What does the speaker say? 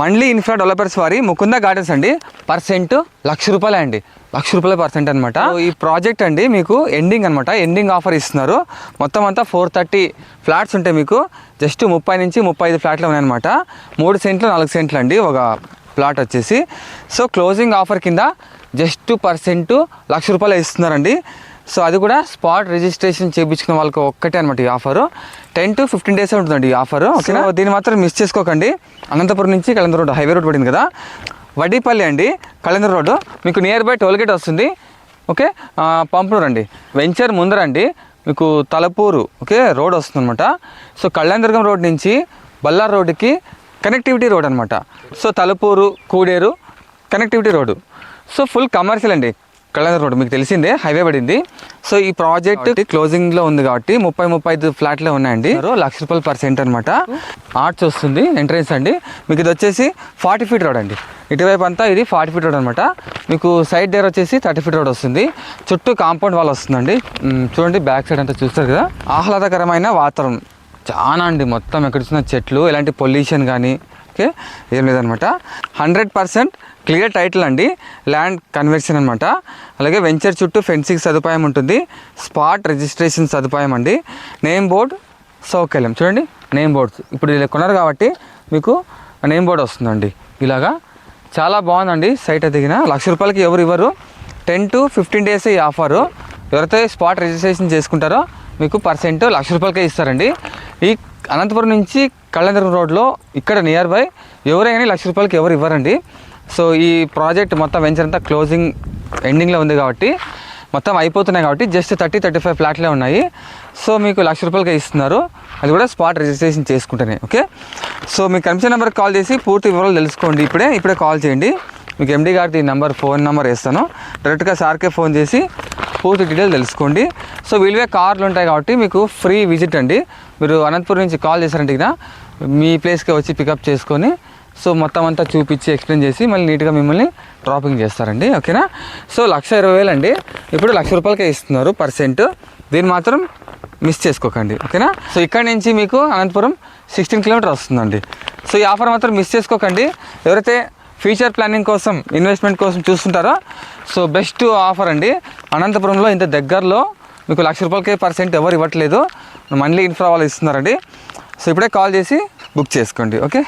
మండ్లీ infra developers వారి Mukunda gardens అండి. Percent lakh రూపాయలే అండి. లక్ష రూపాయల పర్సెంట్ అనమాట ఈ ప్రాజెక్ట్ అండి మీకు ఎండింగ్ అనమాట ఎండింగ్ ఆఫర్ ఇస్తున్నారు. మొత్తం అంతా ఫోర్ థర్టీ ఫ్లాట్స్ ఉంటాయి మీకు. జస్ట్ ముప్పై నుంచి ముప్పై ఐదు ఫ్లాట్లు ఉన్నాయన్నమాట మూడు సెంట్లు నాలుగు సెంట్లు అండి ఒక ప్లాట్ వచ్చేసి. సో క్లోజింగ్ ఆఫర్ కింద జస్ట్ పర్సెంట్ లక్ష రూపాయలు ఇస్తున్నారండి. సో అది కూడా స్పాట్ రిజిస్ట్రేషన్ చేయించుకున్న వాళ్ళకి ఒక్కటే అనమాట ఈ offer ten to fifteen days ఉంటుందండి ఈ ఆఫర్ ఓకేనా? దీన్ని మాత్రం మిస్ చేసుకోకండి. అనంతపురం నుంచి కళందర్ రోడ్ హైవే రోడ్ పడింది కదా? వడ్డీపల్లి అండి కళందర్ రోడ్డు మీకు నియర్ బై టోల్గేట్ వస్తుంది. ఓకే? పంపనూరు అండి వెంచర్ ముందరండి మీకు తలపూరు ఓకే? రోడ్ వస్తుందన్నమాట. సో కళ్యాణదుర్గం రోడ్ నుంచి బల్లార్ రోడ్డుకి కనెక్టివిటీ రోడ్ అనమాట so Talapuru Kuderu connectivity road. So full commercial అండి. కళ్యాణ రోడ్ మీకు తెలిసిందే హైవే పడింది. సో ఈ ప్రాజెక్ట్ క్లోజింగ్లో ఉంది కాబట్టి ముప్పై ముప్పై ఐదు ఫ్లాట్లే ఉన్నాయండి. లక్ష రూపాయలు పర్ సెంట్ అనమాట ఆర్చ్ వస్తుంది ఎంట్రెన్స్ అండి. మీకు ఇది వచ్చేసి ఫార్టీ ఫీట్ రోడ్ అండి. ఇటువైపు అంతా ఇది ఫార్టీ ఫీట్ రోడ్ అనమాట మీకు సైడ్ డేర్ వచ్చేసి థర్టీ ఫీట్ రోడ్ వస్తుంది. చుట్టూ కాంపౌండ్ వాల్ వస్తుందండి. చూడండి బ్యాక్ సైడ్ అంతా చూస్తారు కదా. ఆహ్లాదకరమైన వాతావరణం. చాలా అండి మొత్తం ఎక్కడ చూసిన చెట్లు ఎలాంటి పొల్యూషన్ కానీ ఓకే ఏం లేదనమాట. హండ్రెడ్ పర్సెంట్ క్లియర్ టైటిల్ అండి ల్యాండ్ కన్వర్షన్ అనమాట అలాగే వెంచర్ చుట్టూ ఫెన్సింగ్ సదుపాయం ఉంటుంది స్పాట్ రిజిస్ట్రేషన్ సదుపాయం అండి. నేమ్ బోర్డ్ సౌకర్యం. చూడండి నేమ్ బోర్డ్స్. ఇప్పుడు ఇలా కొన్నారు కాబట్టి మీకు నేమ్ బోర్డ్ వస్తుందండి. ఇలాగా చాలా బాగుందండి సైట్ దిగిన లక్ష రూపాయలకి ఎవరు ఇవ్వరు. టెన్ టు ఫిఫ్టీన్ డేస్ ఈ ఆఫరు. ఎవరైతే స్పాట్ రిజిస్ట్రేషన్ చేసుకుంటారో మీకు పర్సెంట్ లక్ష రూపాయలకే ఇస్తారండి. ఈ అనంతపురం నుంచి కళ్యాణదుర్గం రోడ్లో ఇక్కడ నియర్ బై ఎవరైనా లక్ష రూపాయలకి ఎవరు ఇవ్వరండి. సో ఈ ప్రాజెక్ట్ మొత్తం వెంచర్ అంతా క్లోజింగ్ ఎండింగ్లో ఉంది కాబట్టి మొత్తం అయిపోతున్నాయి కాబట్టి జస్ట్ థర్టీ థర్టీ ఫైవ్ ఫ్లాట్లే ఉన్నాయి. సో మీకు లక్ష రూపాయలకే ఇస్తున్నారు. అది కూడా స్పాట్ రిజిస్ట్రేషన్ చేసుకుంటేనే ఓకే సో మీ కమిషన్ నెంబర్కి కాల్ చేసి పూర్తి వివరాలు తెలుసుకోండి ఇప్పుడే ఇప్పుడే కాల్ చేయండి. మీకు ఎండి గారిది నెంబర్ ఫోన్ నెంబర్ వేస్తాను. డైరెక్ట్గా సార్కే ఫోన్ చేసి పూర్తి డీటెయిల్ తెలుసుకోండి. సో వీలువే కార్లు ఉంటాయి కాబట్టి మీకు ఫ్రీ విజిట్ అండి. మీరు అనంతపురం నుంచి కాల్ చేశారంటే మీ ప్లేస్కి వచ్చి పికప్ చేసుకొని సో మొత్తం అంతా చూపించి ఎక్స్ప్లెయిన్ చేసి మళ్ళీ నీట్గా మిమ్మల్ని డ్రాపింగ్ చేస్తారండి. ఓకేనా? సో లక్ష ఇరవై వేలు అండి. ఇప్పుడు లక్ష రూపాయలకే ఇస్తున్నారు పర్సెంట్ దీన్ని మాత్రం మిస్ చేసుకోకండి. ఓకేనా? సో ఇక్కడ నుంచి మీకు అనంతపురం సిక్స్టీన్ కిలోమీటర్ వస్తుందండి. సో ఈ ఆఫర్ మాత్రం మిస్ చేసుకోకండి. ఎవరైతే ఫ్యూచర్ ప్లానింగ్ కోసం ఇన్వెస్ట్మెంట్ కోసం చూస్తుంటారో సో బెస్ట్ ఆఫర్ అండి. అనంతపురంలో ఇంత దగ్గరలో మీకు లక్ష రూపాయలకే పర్సెంట్ ఎవరు ఇవ్వట్లేదు. మళ్ళీ ఇన్ఫ్రా వాళ్ళు ఇస్తున్నారండి. సో ఇప్పుడే కాల్ చేసి బుక్ చేసుకోండి ఓకే?